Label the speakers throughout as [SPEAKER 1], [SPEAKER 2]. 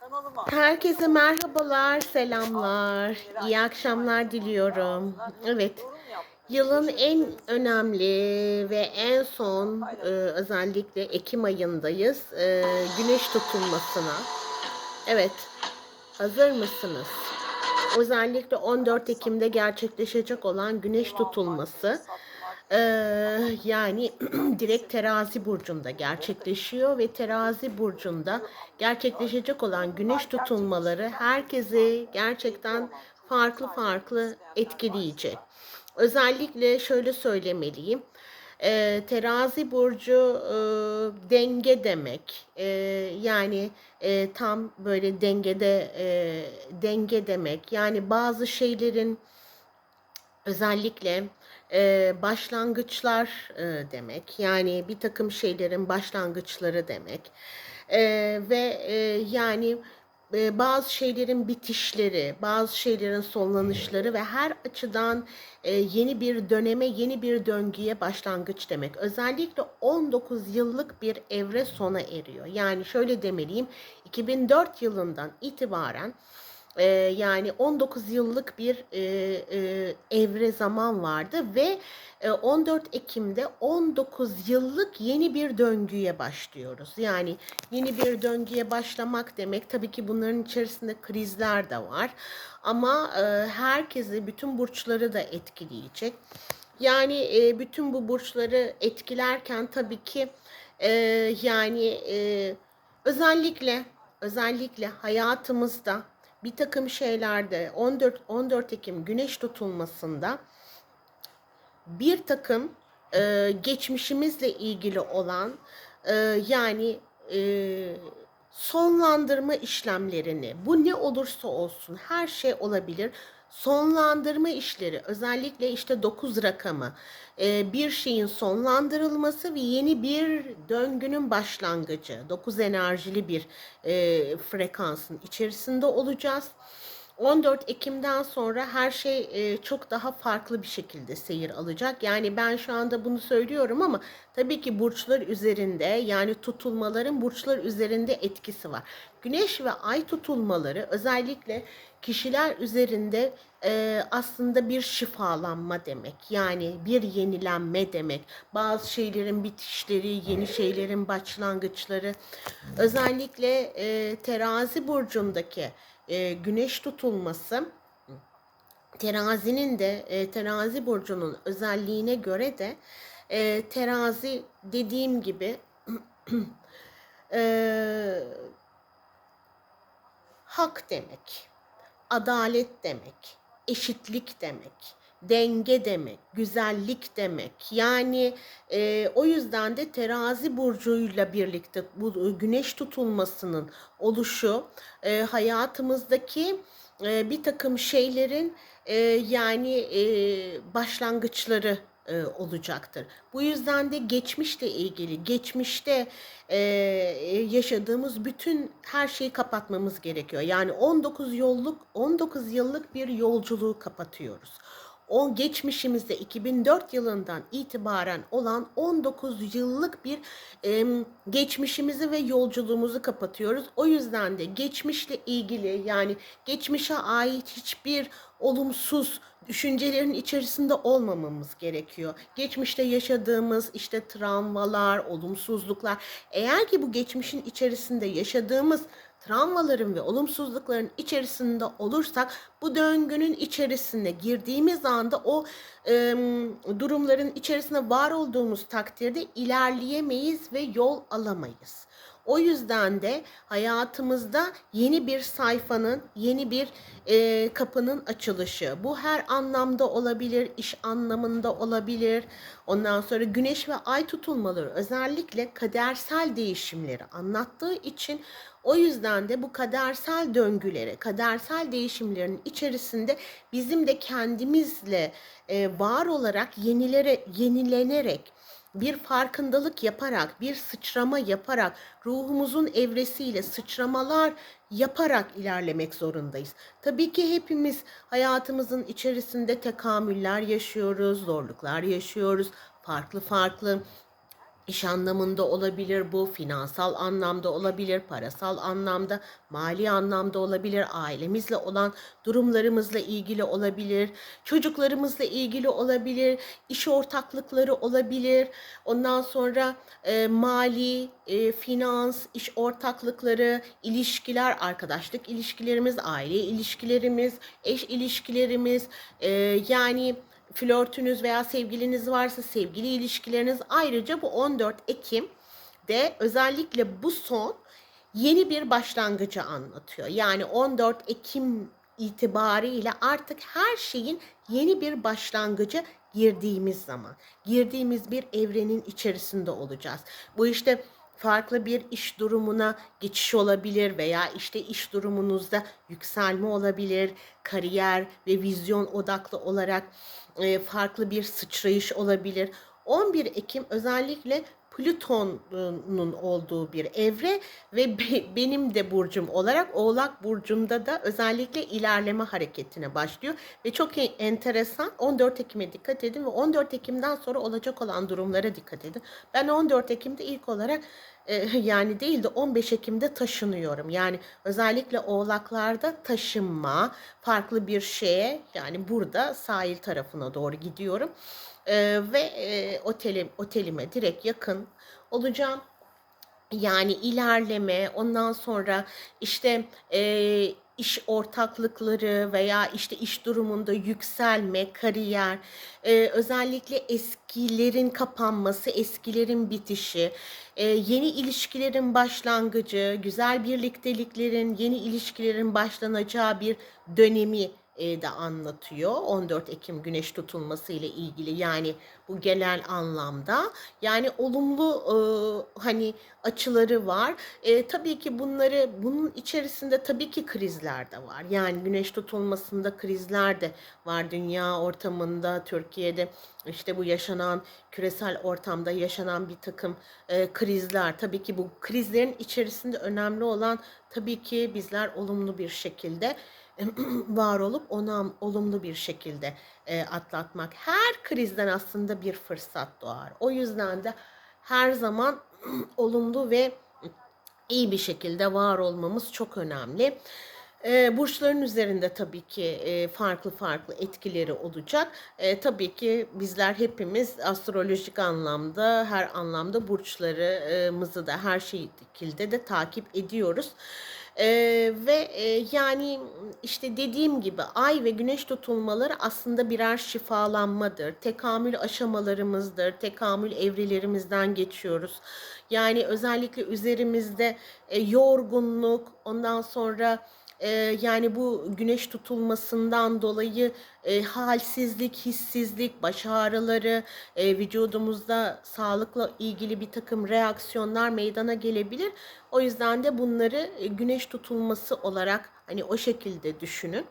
[SPEAKER 1] Kanalıma.
[SPEAKER 2] Herkese merhabalar, selamlar, iyi akşamlar diliyorum. Evet, yılın en önemli ve en son e, özellikle Ekim ayındayız. E, güneş tutulmasına. Evet, hazır mısınız? Özellikle 14 Ekim'de gerçekleşecek olan güneş tutulması. Ee, yani direkt terazi burcunda gerçekleşiyor ve terazi burcunda gerçekleşecek olan güneş tutulmaları herkesi gerçekten farklı farklı etkileyecek. Özellikle şöyle söylemeliyim. Ee, terazi burcu e, denge demek. Ee, yani e, tam böyle dengede e, denge demek. Yani bazı şeylerin özellikle e, başlangıçlar e, demek. Yani bir takım şeylerin başlangıçları demek. E, ve e, yani e, bazı şeylerin bitişleri, bazı şeylerin sonlanışları ve her açıdan e, yeni bir döneme, yeni bir döngüye başlangıç demek. Özellikle 19 yıllık bir evre sona eriyor. Yani şöyle demeliyim, 2004 yılından itibaren e, yani 19 yıllık bir e, e, evre zaman vardı ve e, 14 Ekim'de 19 yıllık yeni bir döngüye başlıyoruz. Yani yeni bir döngüye başlamak demek tabii ki bunların içerisinde krizler de var ama e, herkesi bütün burçları da etkileyecek. Yani e, bütün bu burçları etkilerken tabii ki e, yani e, özellikle özellikle hayatımızda bir takım şeylerde 14 14 Ekim güneş tutulmasında bir takım e, geçmişimizle ilgili olan e, yani e, sonlandırma işlemlerini bu ne olursa olsun her şey olabilir sonlandırma işleri özellikle işte 9 rakamı e, bir şeyin sonlandırılması ve yeni bir döngünün başlangıcı 9 enerjili bir e, frekansın içerisinde olacağız. 14 Ekim'den sonra her şey e, çok daha farklı bir şekilde seyir alacak. Yani ben şu anda bunu söylüyorum ama tabii ki burçlar üzerinde yani tutulmaların burçlar üzerinde etkisi var. Güneş ve ay tutulmaları özellikle kişiler üzerinde e, aslında bir şifalanma demek. Yani bir yenilenme demek. Bazı şeylerin bitişleri, yeni şeylerin başlangıçları. Özellikle e, terazi burcundaki e, güneş tutulması terazinin de e, terazi burcunun özelliğine göre de e, terazi dediğim gibi e, hak demek, adalet demek, eşitlik demek, denge demek, güzellik demek. Yani e, o yüzden de terazi burcuyla birlikte bu güneş tutulmasının oluşu e, hayatımızdaki e, bir takım şeylerin e, yani e, başlangıçları e, olacaktır. Bu yüzden de geçmişle ilgili, geçmişte e, yaşadığımız bütün her şeyi kapatmamız gerekiyor. Yani 19 yolluk, 19 yıllık bir yolculuğu kapatıyoruz. O geçmişimizde 2004 yılından itibaren olan 19 yıllık bir e, geçmişimizi ve yolculuğumuzu kapatıyoruz. O yüzden de geçmişle ilgili yani geçmişe ait hiçbir olumsuz düşüncelerin içerisinde olmamamız gerekiyor. Geçmişte yaşadığımız işte travmalar, olumsuzluklar eğer ki bu geçmişin içerisinde yaşadığımız travmaların ve olumsuzlukların içerisinde olursak bu döngünün içerisinde girdiğimiz anda o e, durumların içerisinde var olduğumuz takdirde ilerleyemeyiz ve yol alamayız. O yüzden de hayatımızda yeni bir sayfanın, yeni bir e, kapının açılışı. Bu her anlamda olabilir, iş anlamında olabilir. Ondan sonra güneş ve ay tutulmaları özellikle kadersel değişimleri anlattığı için o yüzden de bu kadersel döngüleri, kadersel değişimlerin içerisinde bizim de kendimizle e, var olarak yenilere, yenilenerek bir farkındalık yaparak, bir sıçrama yaparak, ruhumuzun evresiyle sıçramalar yaparak ilerlemek zorundayız. Tabii ki hepimiz hayatımızın içerisinde tekamüller yaşıyoruz, zorluklar yaşıyoruz, farklı farklı İş anlamında olabilir bu, finansal anlamda olabilir, parasal anlamda, mali anlamda olabilir, ailemizle olan durumlarımızla ilgili olabilir, çocuklarımızla ilgili olabilir, iş ortaklıkları olabilir. Ondan sonra e, mali, e, finans, iş ortaklıkları, ilişkiler, arkadaşlık ilişkilerimiz, aile ilişkilerimiz, eş ilişkilerimiz, e, yani flörtünüz veya sevgiliniz varsa sevgili ilişkileriniz ayrıca bu 14 Ekim de özellikle bu son yeni bir başlangıcı anlatıyor. Yani 14 Ekim itibariyle artık her şeyin yeni bir başlangıcı girdiğimiz zaman, girdiğimiz bir evrenin içerisinde olacağız. Bu işte farklı bir iş durumuna geçiş olabilir veya işte iş durumunuzda yükselme olabilir, kariyer ve vizyon odaklı olarak farklı bir sıçrayış olabilir. 11 Ekim özellikle Plüton'un olduğu bir evre ve be, benim de burcum olarak Oğlak burcumda da özellikle ilerleme hareketine başlıyor ve çok enteresan 14 Ekim'e dikkat edin ve 14 Ekim'den sonra olacak olan durumlara dikkat edin. Ben 14 Ekim'de ilk olarak e, yani değil de 15 Ekim'de taşınıyorum. Yani özellikle oğlaklarda taşınma, farklı bir şeye yani burada sahil tarafına doğru gidiyorum. E, ve e, otelim, otelime direkt yakın olacağım. Yani ilerleme, ondan sonra işte e, iş ortaklıkları veya işte iş durumunda yükselme, kariyer, e, özellikle eskilerin kapanması, eskilerin bitişi, e, yeni ilişkilerin başlangıcı, güzel birlikteliklerin, yeni ilişkilerin başlanacağı bir dönemi e, de anlatıyor. 14 Ekim güneş tutulması ile ilgili yani bu genel anlamda yani olumlu e, hani açıları var. E, tabii ki bunları bunun içerisinde tabii ki krizler de var. Yani güneş tutulmasında krizler de var dünya ortamında, Türkiye'de işte bu yaşanan küresel ortamda yaşanan bir takım e, krizler. Tabii ki bu krizlerin içerisinde önemli olan tabii ki bizler olumlu bir şekilde var olup onu olumlu bir şekilde e, atlatmak. Her krizden aslında bir fırsat doğar. O yüzden de her zaman olumlu ve iyi bir şekilde var olmamız çok önemli. E, burçların üzerinde tabii ki e, farklı farklı etkileri olacak. E, tabii ki bizler hepimiz astrolojik anlamda her anlamda burçlarımızı da her şekilde de takip ediyoruz. Ee, ve e, yani işte dediğim gibi ay ve güneş tutulmaları aslında birer şifalanmadır. Tekamül aşamalarımızdır. Tekamül evrelerimizden geçiyoruz. Yani özellikle üzerimizde e, yorgunluk, ondan sonra e, yani bu güneş tutulmasından dolayı e, halsizlik, hissizlik, baş ağrıları, e, vücudumuzda sağlıkla ilgili bir takım reaksiyonlar meydana gelebilir. O yüzden de bunları e, güneş tutulması olarak hani o şekilde düşünün.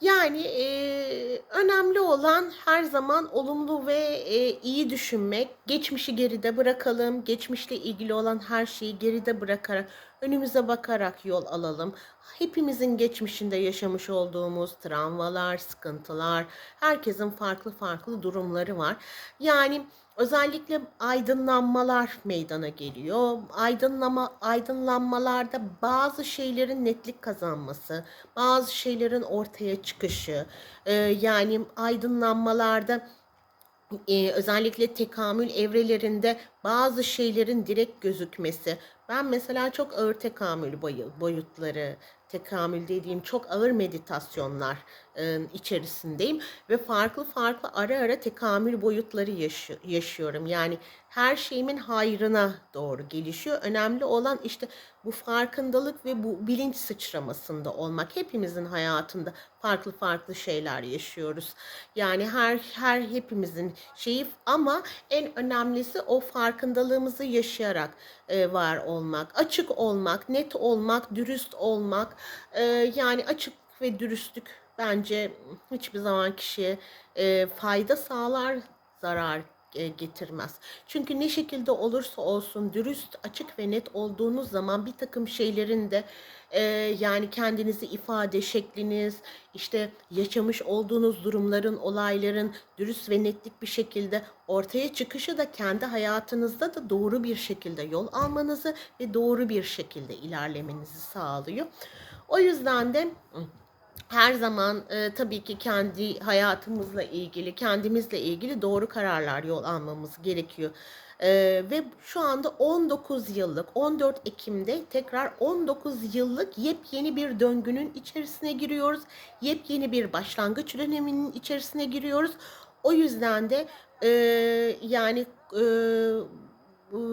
[SPEAKER 2] Yani e, önemli olan her zaman olumlu ve e, iyi düşünmek. Geçmişi geride bırakalım. Geçmişle ilgili olan her şeyi geride bırakarak önümüze bakarak yol alalım. Hepimizin geçmişinde yaşamış olduğumuz travmalar, sıkıntılar, herkesin farklı farklı durumları var. Yani özellikle aydınlanmalar meydana geliyor. Aydınlama aydınlanmalarda bazı şeylerin netlik kazanması, bazı şeylerin ortaya çıkışı, e, yani aydınlanmalarda e, özellikle tekamül evrelerinde bazı şeylerin direkt gözükmesi. Ben mesela çok ağır tekamül boyutları, tekamül dediğim çok ağır meditasyonlar içerisindeyim ve farklı farklı ara ara tekamül boyutları yaşı yaşıyorum. Yani her şeyimin hayrına doğru gelişiyor. Önemli olan işte bu farkındalık ve bu bilinç sıçramasında olmak. Hepimizin hayatında farklı farklı şeyler yaşıyoruz. Yani her her hepimizin şeyi ama en önemlisi o farkındalığımızı yaşayarak var olmak, açık olmak, net olmak, dürüst olmak. Yani açık ve dürüstlük bence hiçbir zaman kişiye e, fayda sağlar, zarar e, getirmez. Çünkü ne şekilde olursa olsun dürüst, açık ve net olduğunuz zaman bir takım şeylerin de e, yani kendinizi ifade şekliniz, işte yaşamış olduğunuz durumların, olayların dürüst ve netlik bir şekilde ortaya çıkışı da kendi hayatınızda da doğru bir şekilde yol almanızı ve doğru bir şekilde ilerlemenizi sağlıyor. O yüzden de her zaman e, tabii ki kendi hayatımızla ilgili, kendimizle ilgili doğru kararlar yol almamız gerekiyor. E, ve şu anda 19 yıllık, 14 Ekim'de tekrar 19 yıllık yepyeni bir döngünün içerisine giriyoruz. Yepyeni bir başlangıç döneminin içerisine giriyoruz. O yüzden de e, yani e,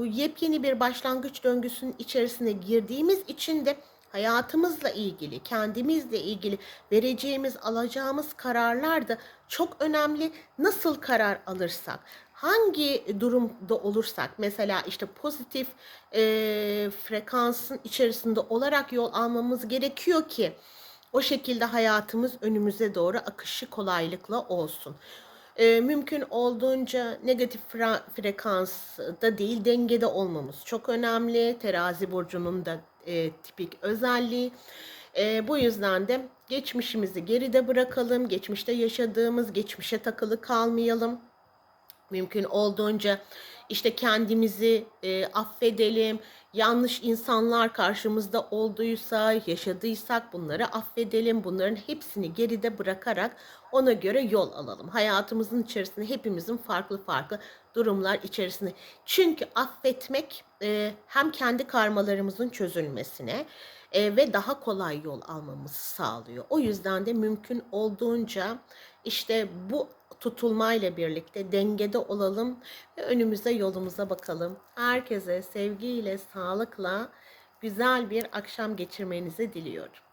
[SPEAKER 2] yepyeni bir başlangıç döngüsünün içerisine girdiğimiz için de hayatımızla ilgili, kendimizle ilgili vereceğimiz, alacağımız kararlar da çok önemli. Nasıl karar alırsak, hangi durumda olursak, mesela işte pozitif e, frekansın içerisinde olarak yol almamız gerekiyor ki o şekilde hayatımız önümüze doğru akışı kolaylıkla olsun. E, mümkün olduğunca negatif frekansta değil dengede olmamız çok önemli. Terazi burcunun da e, tipik özelliği. E, bu yüzden de geçmişimizi geride bırakalım. Geçmişte yaşadığımız geçmişe takılı kalmayalım. Mümkün olduğunca işte kendimizi e, affedelim. Yanlış insanlar karşımızda olduysa, yaşadıysak bunları affedelim. Bunların hepsini geride bırakarak ona göre yol alalım. Hayatımızın içerisinde hepimizin farklı farklı durumlar içerisinde. Çünkü affetmek e, hem kendi karmalarımızın çözülmesine e, ve daha kolay yol almamızı sağlıyor. O yüzden de mümkün olduğunca işte bu tutulmayla birlikte dengede olalım ve önümüze yolumuza bakalım. Herkese sevgiyle, sağlıkla güzel bir akşam geçirmenizi diliyorum.